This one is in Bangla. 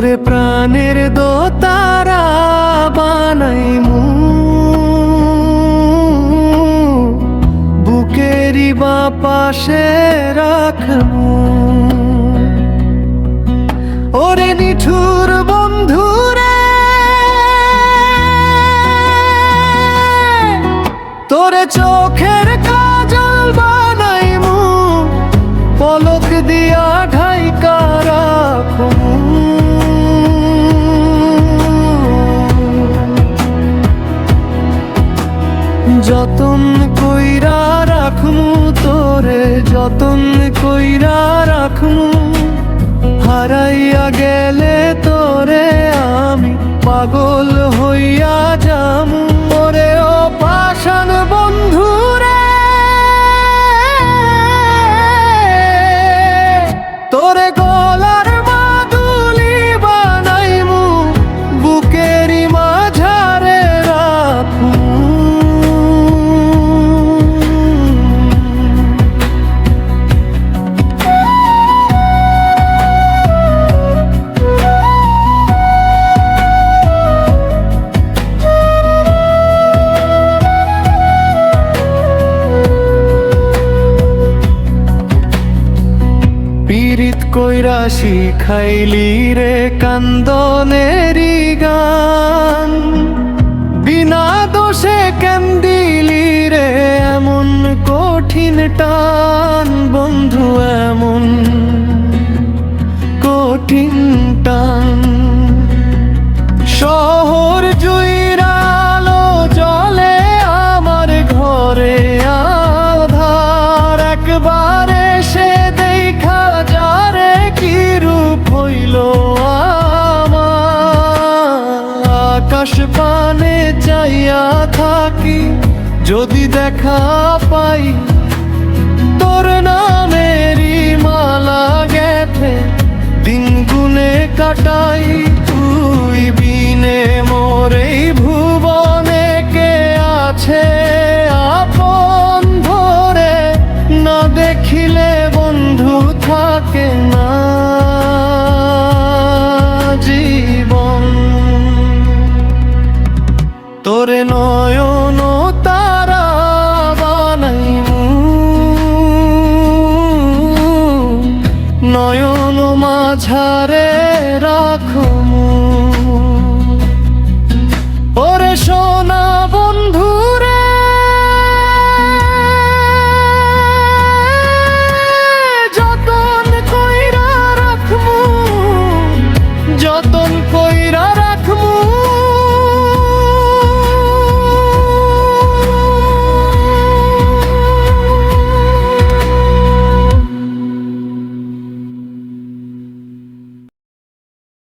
গানের দোতারা বানাইমু। বুকেরই বা পাশে রাখমু। ওরে নিঠুর বন্ধুরে তোরে চোখের যতন কইরা রাখমু তোরে যতন কইরা রাখমু হারাইয়া গেলে তোরে পীড়িত কইরা শিখাইলি রে কান্দনেরি গান। বিনা দোষে কেন দিলি রে এমন কঠিন টান? বন্ধু, এমন কঠিন টান। শহর আকাশ পানে চাইয়া থাকি, যদি দেখা পাই, তোর নামেরই মালা গেথে দিন গুনে কাটাই, তুই বিনে মোরে ভুবনে নয়ন তারা বানাইমু। নয়ন মাঝারে রাখো